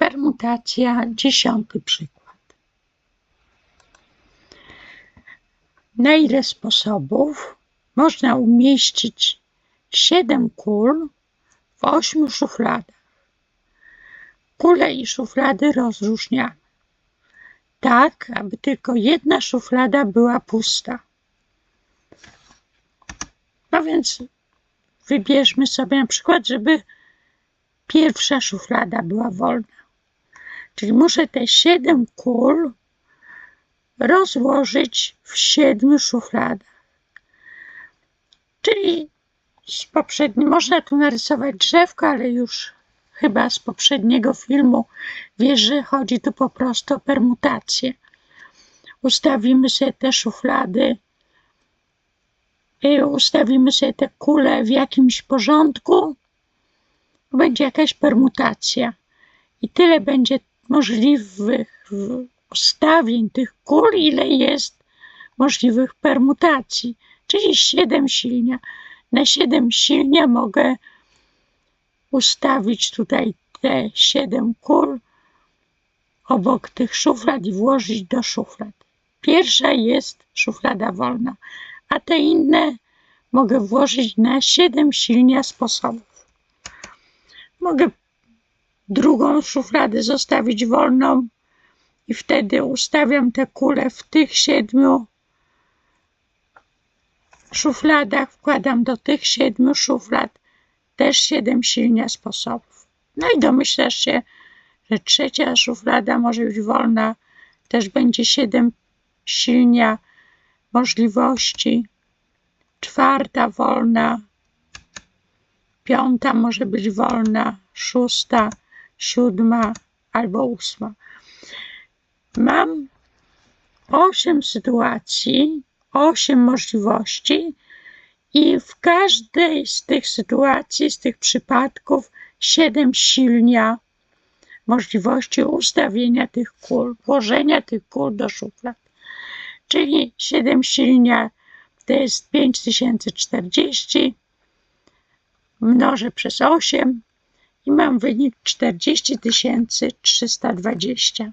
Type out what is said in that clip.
Permutacja, dziesiąty przykład. Na ile sposobów można umieścić siedem kul w ośmiu szufladach? Kule i szuflady rozróżniamy tak, aby tylko jedna szuflada była pusta. No więc wybierzmy sobie na przykład, żeby pierwsza szuflada była wolna. Czyli muszę te siedem kul rozłożyć w siedmiu szufladach. Czyli z poprzednim, można tu narysować drzewko, ale już chyba z poprzedniego filmu wiesz, że chodzi tu po prostu o permutację. Ustawimy sobie te szuflady, i ustawimy sobie te kule w jakimś porządku, będzie jakaś permutacja. I tyle będzie możliwych ustawień tych kul, ile jest możliwych permutacji, czyli 7 silnia. Na 7 silnia mogę ustawić tutaj te 7 kul obok tych szuflad i włożyć do szuflad. Pierwsza jest szuflada wolna, a te inne mogę włożyć na 7 silnia sposobów. Mogę drugą szufladę zostawić wolną. I wtedy ustawiam te kule w tych siedmiu szufladach, wkładam do tych siedmiu szuflad też siedem silnia sposobów. No i domyślasz się, że trzecia szuflada może być wolna, też będzie siedem silnia możliwości, czwarta wolna, piąta może być wolna, szósta, siódma albo ósma. Mam osiem sytuacji, osiem możliwości i w każdej z tych sytuacji, z tych przypadków, siedem silnia możliwości ustawienia tych kul, włożenia tych kul do szuflad. Czyli 7 silnia to jest 5040, mnożę przez 8 i mam wynik 40 320.